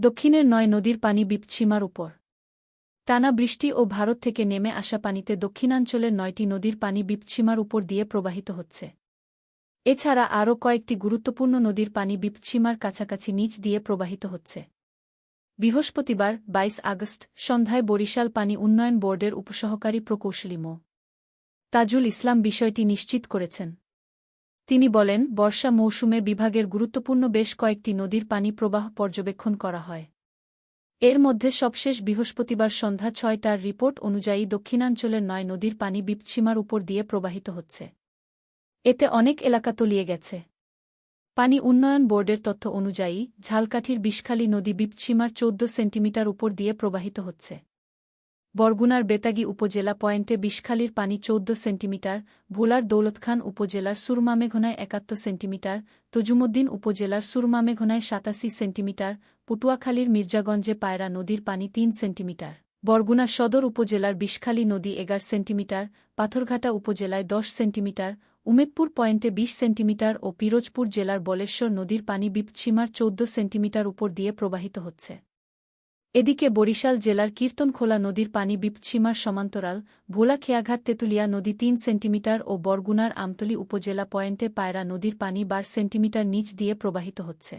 দক্ষিণের নয় নদীর পানি বিপছিমার উপর। টানা বৃষ্টি ও ভারত থেকে নেমে আসা পানিতে দক্ষিণাঞ্চলের নয়টি নদীর পানি বিপছিমার উপর দিয়ে প্রবাহিত হচ্ছে। এছাড়া আরও কয়েকটি গুরুত্বপূর্ণ নদীর পানি বিপছিমার কাছাকাছি নিচ দিয়ে প্রবাহিত হচ্ছে। বৃহস্পতিবার ২২ আগস্ট, সন্ধ্যায় বরিশাল পানি উন্নয়ন বোর্ডের উপসহকারী প্রকৌশলী মো. তাজুল ইসলাম বিষয়টি নিশ্চিত করেছেন। তিনি বলেন, বর্ষা মৌসুমে বিভাগের গুরুত্বপূর্ণ বেশ কয়েকটি নদীর পানি প্রবাহ পর্যবেক্ষণ করা হয়। এর মধ্যে সবশেষ বৃহস্পতিবার সন্ধ্যা ছয়টার রিপোর্ট অনুযায়ী দক্ষিণাঞ্চলের নয় নদীর পানি বিপছিমার উপর দিয়ে প্রবাহিত হচ্ছে। এতে অনেক এলাকা তলিয়ে গেছে। পানি উন্নয়ন বোর্ডের তথ্য অনুযায়ী, ঝালকাঠির বিষখালী নদী বিপছিমার চৌদ্দ সেন্টিমিটার উপর দিয়ে প্রবাহিত হচ্ছে। বরগুনার বেতাগী উপজেলা পয়েন্টে বিষখালীর পানি চৌদ্দ সেন্টিমিটার, ভোলার দৌলতখান উপজেলার সুরমামেঘনায় একাত্তর সেন্টিমিটার, তজুমুদ্দিন উপজেলার সুরমামেঘনায় সাতাশি সেন্টিমিটার, পটুয়াখালীর মির্জাগঞ্জে পায়রা নদীর পানি তিন সেন্টিমিটার, বরগুনা সদর উপজেলার বিষখালী নদী এগার সেন্টিমিটার, পাথরঘাটা উপজেলায় দশ সেন্টিমিটার, উমেদপুর পয়েন্টে ২০ সেন্টিমিটার ও পিরোজপুর জেলার বলেশ্বর নদীর পানি বিপছিমার চৌদ্দ সেন্টিমিটার উপর দিয়ে প্রবাহিত হচ্ছে। এদিকে বরিশাল জেলার কীর্তনখোলা নদীর পানি বিপসীমার সমান্তরাল ভোলা খেয়াঘাট তেতুলিয়া নদী তিন সেন্টিমিটার ও বরগুনার আমতলী উপজেলা পয়েন্টে পায়রা নদীর পানি বার সেন্টিমিটার নিচ দিয়ে প্রবাহিত হচ্ছে।